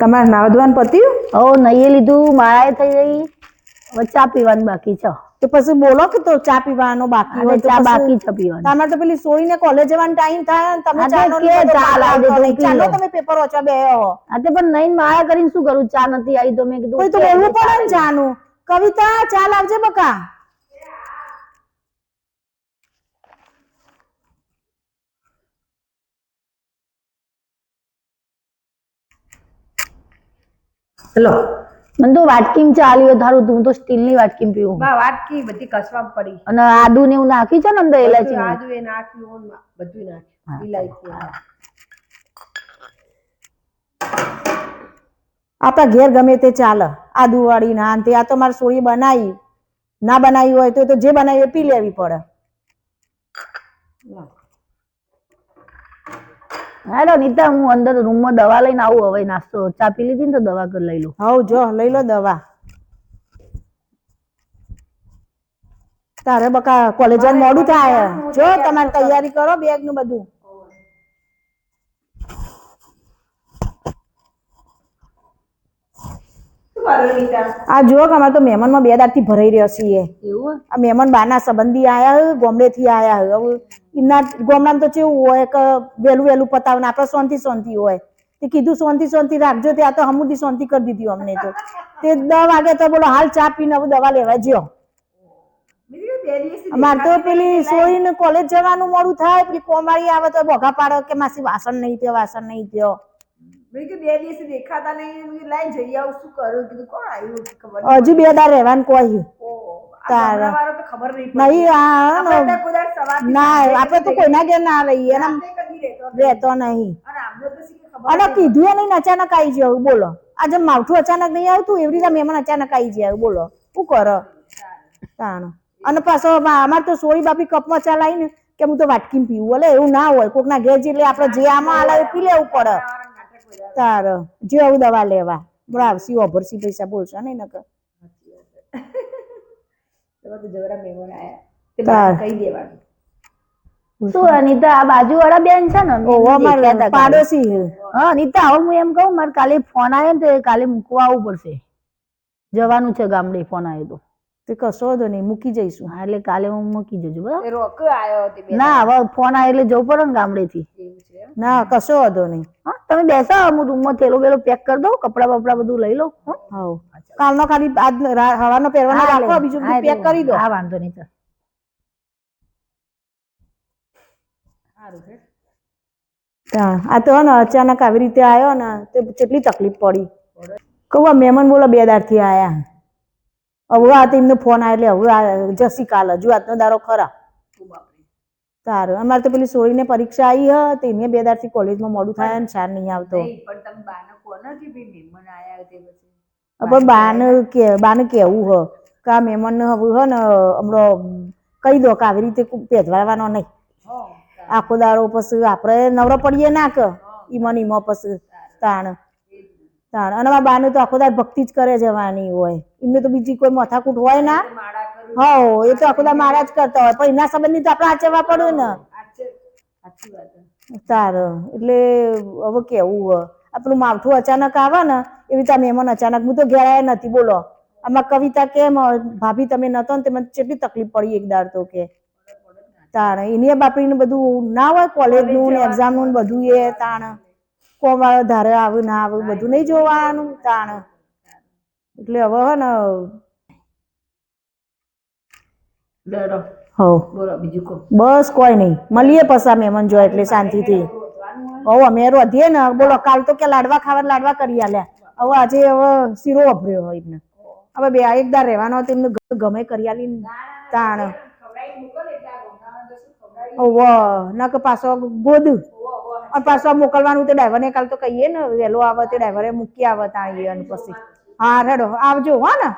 તમારે નાવા ધોવાનું પત્યું હો નહીં લીધું. મારાએ થઈ ગઈ હવે ચા પીવાની બાકી છે. તો પછી બોલો કે તો ચા પીવાનો બાકી હોય ચા બાકી છે પીવાની. તમારે તો પેલી સોળીને કોલેજ જવાનો ટાઈમ થાય તમે ચા નો લીધો ચા લાવી દે, ચાલો તમે પેપર વાંચવા બે આ તે પણ નહીં મારા કરીને શું કરું? ચા નથી આવી તો મેં કીધું કોઈ તો કે બોલવું પડે ને ચાનું. કવિતા ચા લાવજે બકા. હેલો. મને તો વાટકીમ ચાલ્યો ધારું તું તો સ્ટીલની વાટકીમ પીવું બા વાટકી બધી કસવા પડી. અને આદુ ને એવું નાખી છે ને અંદર ઇલાયચી આદુ એ નાખ્યું બધું નાખ્યું. ઇલાયચી આપણા ઘેર ગમે તે ચાલે. આદુ વાળી ના તે આ તો મારે સોળી બનાવી. ના બનાવી હોય તો તો જે બનાવી એ પી લેવી પડે. હેલો નીતા હું અંદર રૂમમાં દવા લઈને આવું. હવે નાસ્તો ચા પી લીધી ને તો દવા કરી લઈ લઉં હવ જો લઈ લો દવા. તારે બકા કોલેજ મોડું થાય. જો તમારે તૈયારી કરો બેગનું બધું શું કર્યું નીતા આ જો કે અમારે તો મહેમાનમાં બે દાંતથી ભરાઈ રહ્યો છીએ. આ મહેમાન બાના સંબંધી આયા ગોમડે થી આયા હવે એમના ગોમડામાં તો કેવું હોય કે વહેલું વહેલું પતાવે ના આપણે શાંતિ શાંતિ હોય. તે કીધું શાંતિ શાંતિ રાખજો ત્યાં તો હમુદી શાંતિ કરી દીધી અમને તો. તે દસ વાગે તો બોલો હાલ ચા પીને હવે દવા લેવા જ્યો. મારે અમારે તો પેલી સોઈને કોલેજ જવાનું મોડું થાય પેલી કોમાળી આવે તો બોઘા પાડો કે માસી વાસણ નહીં થયો વાસણ નહીં થયો. બીજું બે દિવસથી દેખાતા નહીં. મેં કીધું જઈ આવું શું કરું? કીધું કોણ આવ્યું? ખબર હજુ બે દાર રહેવાનું કોઈ. તારા. તો ખબર નહીં આ આપણે તો કોઈ દાડો સવારથી ના આપણે તો કોઈના ઘેર ના રહીએ એના રહેતો નહીં. અને આમને તો શી ખબર અને કીધું એ નહીં અચાનક આવી જાય બોલો. આજે માવઠું અચાનક નહીં આવતું એવી રીતે મહેમાન અચાનક આવી જાય બોલો. શું કરો? તાણ. અને પાછો અમા- અમારે તો સોળી બાપી કપમાં ચા લાવી ને કે હું તો વાટકીને પીવું એટલે એવું ના હોય. કોકના ઘેર જે આપડે આપણે જે આમાં એ પી લેવું પડે. તાર જેવું દવા લેવા. બરાબર સીઓ ભરસી પૈસા બોલશો નહીં નકર. તો તે તા જવાનું છે ગામડે ફોન આવ્યો તો. તે કશો વાંધો નહીં મૂકી જઈશું. હા એટલે કાલે હું મૂકી જજો બરાબર? રોક આવ્યો ના હવે ફોન આવે એટલે જવું પડે ને ગામડેથી. થી ના કશો વાંધો નહીં. હા તમે બેસા હું રૂમમાં થેલો બેલો પેક કરી દઉં કપડા બપડા બધું લઈ લો હો? કાલનો ખાલી આજ હવાનો પહેરવાનો રાખો બીજું પેક કરી દો. હા વાંધો નહીં ચાલ. સારું આ તો હે ને અચાનક આવી રીતે આવ્યો ને તો કેટલી તકલીફ પડી. કહું આ મહેમાન બોલો બે દાડથી આયા. હવે આ તો એમનો ફોન આવ્યો એટલે હવે આ જસી કાલ હજુ આજનો દારો ખરા. બાપરે. સારું. અમારે તો પેલી સોળીને પરીક્ષા આવી હતી તો એને બે દાડથી કોલેજમાં મોડું થાય ને સાર નહીં આવતો. નહીં, પણ તમે બાને કોને કે ભાઈ મહેમાન આયા પછી. બાને કે બાને હ કે આ મહેમાનને હવે હ ને હમણાં કહી દો કે આવી રીતે પહેરવાનો નહીં. હો, આખો દાડો પછી આપણે નવરો પડીએ ના કે ઈમાં ઈમો પછી તાણ. તાણ. અને મારા બાને તો આખો દાડ ભક્તિ જ કરે જવાની હોય. એમને તો બીજી કોઈ મથાકૂટ હોય ના? માળા કરું હો એ તો આખો મહારાજ કરતા હોય. પણ એના સંબંધની તો આપણે આચરવા પડે ને. તાર એટલે હવે કેવું હ આપણું માવઠું અચાનક આવે ને એવી રીતે મહેમાન અચાનક હું તો ઘેરાયા નથી બોલો. આમાં કવિતા કેમ? ભાભી તમે નતો ને મને કેટલી તકલીફ પડી એક દાડ તો કે. તાણ એની બાપડીને બધું ના હોય કોલેજનું ને એક્ઝામનું ને બધું એ તાણ. કોમાળો ધારે આવે ના આવે બધું નહીં જોવાનું તાણ. એટલે હવે હે ને ડરો હવ બોલો બીજું કહો બસ કોઈ નહીં. મળીએ પસા મહેમાન જો એટલે શાંતિથી હવે અમે રોધીએ ને. બોલો કાલ તો કે લાડવા ખાવા લાડવા કરી આલ્યા. હવે આજે હવે શીરો વભર્યો હોય એમને. હવે બે એકદાર રહેવાનો હતો એમને ગમે કરી આલી તાણ. ઓવ ન કે પાછો ગોદ. અને પાછો મોકલવાનું તે ડ્રાઈવરને કાલ તો કહીએ ને વહેલો આવે તે ડ્રાઈવરે મૂકી આવે ત્યાં અને પછી. હા રેડો આવજો હો ને.